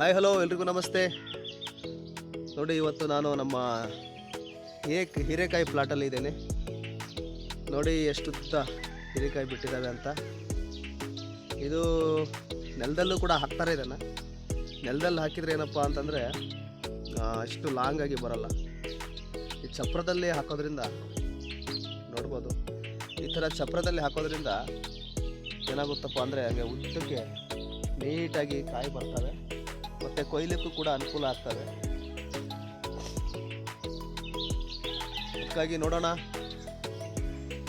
Hi hello ಎಲ್ರಿಗೂ ನಮಸ್ತೆ. ನೋಡಿ, ಇವತ್ತು ನಾನು ನಮ್ಮ ಏಕ್ ಹೀರೆಕಾಯಿ ಪ್ಲಾಟಲ್ಲಿ ಇದ್ದೇನೆ. ನೋಡಿ, ಎಷ್ಟು ಉದ್ದ ಹೀರೆಕಾಯಿ ಬಿಟ್ಟಿದ್ದಾವೆ ಅಂತ. ಇದು ನೆಲದಲ್ಲೂ ಕೂಡ ಹಾಕ್ತಾರೆ ಇದನ್ನು. ನೆಲದಲ್ಲಿ ಹಾಕಿದರೆ ಏನಪ್ಪ ಅಂತಂದರೆ ಅಷ್ಟು ಲಾಂಗ್ ಆಗಿ ಬರಲ್ಲ. ಈ ಚಪ್ರದಲ್ಲಿ ಹಾಕೋದ್ರಿಂದ, ನೋಡ್ಬೋದು. ಈ ಥರ ಚಪ್ರದಲ್ಲಿ ಹಾಕೋದ್ರಿಂದ ಏನಾಗುತ್ತಪ್ಪ ಅಂದರೆ, ಹಂಗೆ ಉದ್ದಕ್ಕೆ ನೀಟಾಗಿ ಕಾಯಿ ಬರ್ತವೆ. ಮತ್ತು ಕೊಯ್ಲಿಕ್ಕೂ ಕೂಡ ಅನುಕೂಲ ಆಗ್ತವೆ ಅದಕ್ಕಾಗಿ ನೋಡೋಣ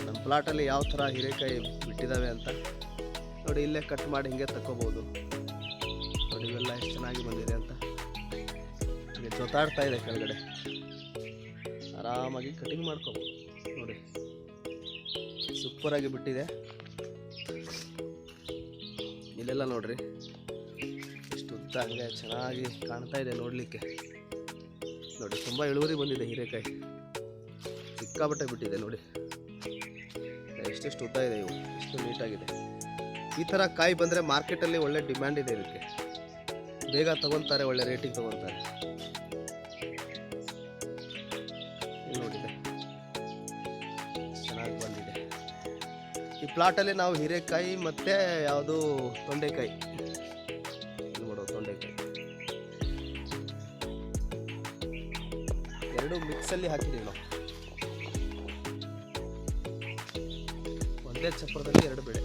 ನಮ್ಮ ಪ್ಲಾಟಲ್ಲಿ ಯಾವ ಥರ ಹೀರೆಕಾಯಿ ಬಿಟ್ಟಿದ್ದಾವೆ ಅಂತ. ನೋಡಿ, ಇಲ್ಲೇ ಕಟ್ ಮಾಡಿ ಹಿಂಗೆ ತಕ್ಕೋಬೋದು. ನೋಡಿ, ಇವೆಲ್ಲ ಎಷ್ಟು ಚೆನ್ನಾಗಿ ಬಂದಿದೆ ಅಂತ. ಹಿಂಗೆ ಜೊತಾಡ್ತಾ ಇದೆ ಕೆಳಗಡೆ. ಆರಾಮಾಗಿ ಕಟಿಂಗ್ ಮಾಡ್ಕೋಬೋದು. ನೋಡಿ ಸೂಪರಾಗಿ ಬಿಟ್ಟಿದೆ. ಇಲ್ಲೆಲ್ಲ ನೋಡ್ರಿ. ಹಂಗೆ ಚೆನ್ನಾಗಿ ಕಾಣ್ತಾ ಇದೆ ನೋಡಲಿಕ್ಕೆ. ನೋಡಿ, ತುಂಬ ಇಳುವರಿ ಬಂದಿದೆ ಹೀರೆಕಾಯಿ. ಸಿಕ್ಕಾಪಟ್ಟೆ ಬಿಟ್ಟಿದೆ ನೋಡಿ. ಎಷ್ಟೆಷ್ಟು ಉದ್ದ ಇದೆ ಇವು, ಎಷ್ಟು ನೀಟಾಗಿದೆ. ಈ ಥರ ಕಾಯಿ ಬಂದರೆ ಮಾರ್ಕೆಟಲ್ಲಿ ಒಳ್ಳೆ ಡಿಮ್ಯಾಂಡ್ ಇದೆ ಇದಕ್ಕೆ. ಬೇಗ ತಗೊತಾರೆ ಒಳ್ಳೆ ರೇಟಿಗೆ ತಗೊತಾರೆ ಇಲ್ಲಿ ನೋಡಿದೆ. ಚೆನ್ನಾಗಿ ಬಂದಿದೆ. ಈ ಪ್ಲಾಟಲ್ಲಿ ನಾವು ಹೀರೆಕಾಯಿ ಮತ್ತು ಯಾವುದು ತೊಂಡೆಕಾಯಿ. ಎರಡು ಮಿಕ್ಸಲ್ಲಿ ಹಾಕಿದ್ದೀವಿ ನಾವು ಒಂದೇ ಚಪ್ಪರದಲ್ಲಿ ಎರಡು ಬೆಳೆ.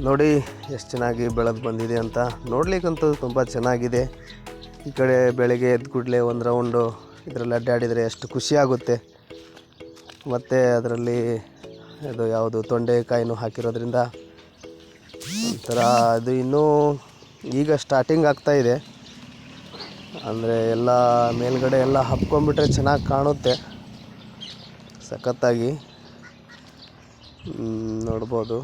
ನೋಡಿ, ಎಷ್ಟು ಚೆನ್ನಾಗಿ ಬೆಳೆದು ಬಂದಿದೆ ಅಂತ ನೋಡ್ಲಿಕ್ಕಂತೂ ತುಂಬ ಚೆನ್ನಾಗಿದೆ. ಈ ಕಡೆ ಬೆಳಗ್ಗೆ ಎದ್ದು ಕೂಡಲೇ ಒಂದು ರೌಂಡು ಇದರಲ್ಲಿ ಅಡ್ಡಾಡಿದರೆ ಎಷ್ಟು ಖುಷಿಯಾಗುತ್ತೆ ಮತ್ತು ಅದರಲ್ಲಿ ಅದು ಯಾವುದು ತೊಂಡೆಕಾಯಿನೂ ಹಾಕಿರೋದ್ರಿಂದ ಒಂಥರ ಅದು ಇನ್ನೂ ಈಗ ಸ್ಟಾರ್ಟಿಂಗ್ ಆಗ್ತಾ ಇದೆ. ಅಂದರೆ ಎಲ್ಲ ಮೇಲ್ಗಡೆ ಎಲ್ಲ ಹಬ್ಕೊಂಡ್ಬಿಟ್ರೆ ಚೆನ್ನಾಗಿ ಕಾಣುತ್ತೆ. ಸಖತ್ತಾಗಿ. ನೋಡ್ಬೋದು.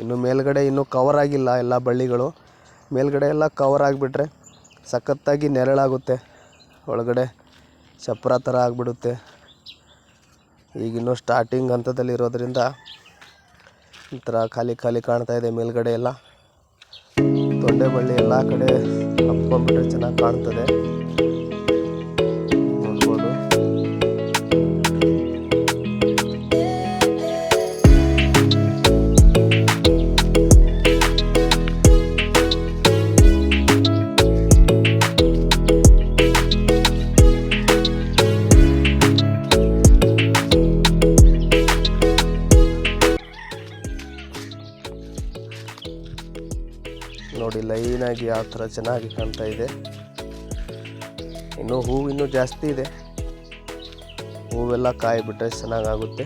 ಇನ್ನು ಮೇಲ್ಗಡೆ ಇನ್ನೂ ಕವರ್ ಆಗಿಲ್ಲ ಎಲ್ಲ ಬಳ್ಳಿಗಳು. ಮೇಲ್ಗಡೆ ಎಲ್ಲ ಕವರ್ ಆಗಿಬಿಟ್ರೆ ಸಖತ್ತಾಗಿ ನೆರಳಾಗುತ್ತೆ. ಒಳಗಡೆ ಚಪ್ರ ಥರ ಆಗಿಬಿಡುತ್ತೆ. ಈಗಿನ್ನೂ ಸ್ಟಾರ್ಟಿಂಗ್ ಹಂತದಲ್ಲಿ ಇರೋದ್ರಿಂದ ಈ ಥರ ಖಾಲಿ ಖಾಲಿ ಕಾಣ್ತಾ ಇದೆ ಮೇಲ್ಗಡೆ ಎಲ್ಲ. ತೊಂಡೆ ಬಳ್ಳಿ ಎಲ್ಲ ಕಡೆ ಹಬ್ಕೊಂಡ್ಬಿಟ್ರೆ ಚೆನ್ನಾಗಿ ಕಾಣ್ತದೆ. ನೋಡಿ, ಲೈನಾಗಿ ಯಾವ ಥರ ಚೆನ್ನಾಗಿ ಕಾಣ್ತಾ ಇದೆ. ಇನ್ನು ಹೂವು ಇನ್ನೂ ಜಾಸ್ತಿ ಇದೆ. ಹೂವೆಲ್ಲ ಕಾಯಿ ಬಿಟ್ಟರೆ ಚೆನ್ನಾಗಾಗುತ್ತೆ.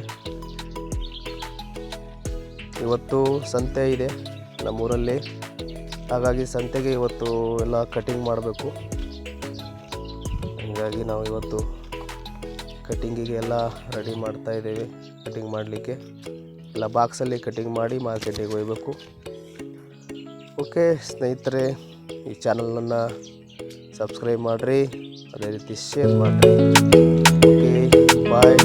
ಇವತ್ತು ಸಂತೆ ಇದೆ ನಮ್ಮೂರಲ್ಲಿ. ಹಾಗಾಗಿ ಸಂತೆಗೆ ಇವತ್ತು ಎಲ್ಲ ಕಟಿಂಗ್ ಮಾಡಬೇಕು. ಹೀಗಾಗಿ ನಾವು ಇವತ್ತು ಕಟಿಂಗಿಗೆ ಎಲ್ಲ ರೆಡಿ ಮಾಡ್ತಾ ಇದ್ದೇವೆ, ಕಟಿಂಗ್ ಮಾಡಲಿಕ್ಕೆ. ಎಲ್ಲ ಬಾಕ್ಸಲ್ಲಿ ಕಟಿಂಗ್ ಮಾಡಿ ಮಾರ್ಕೆಟಿಗೆ ಒಯ್ಯಬೇಕು ಓಕೆ ಸ್ನೇಹಿತರೆ ಈ ಚಾನಲನ್ನು ಸಬ್ಸ್ಕ್ರೈಬ್ ಮಾಡಿರಿ ಅದೇ ರೀತಿ ಶೇರ್ ಮಾಡಿರಿ. Okay bye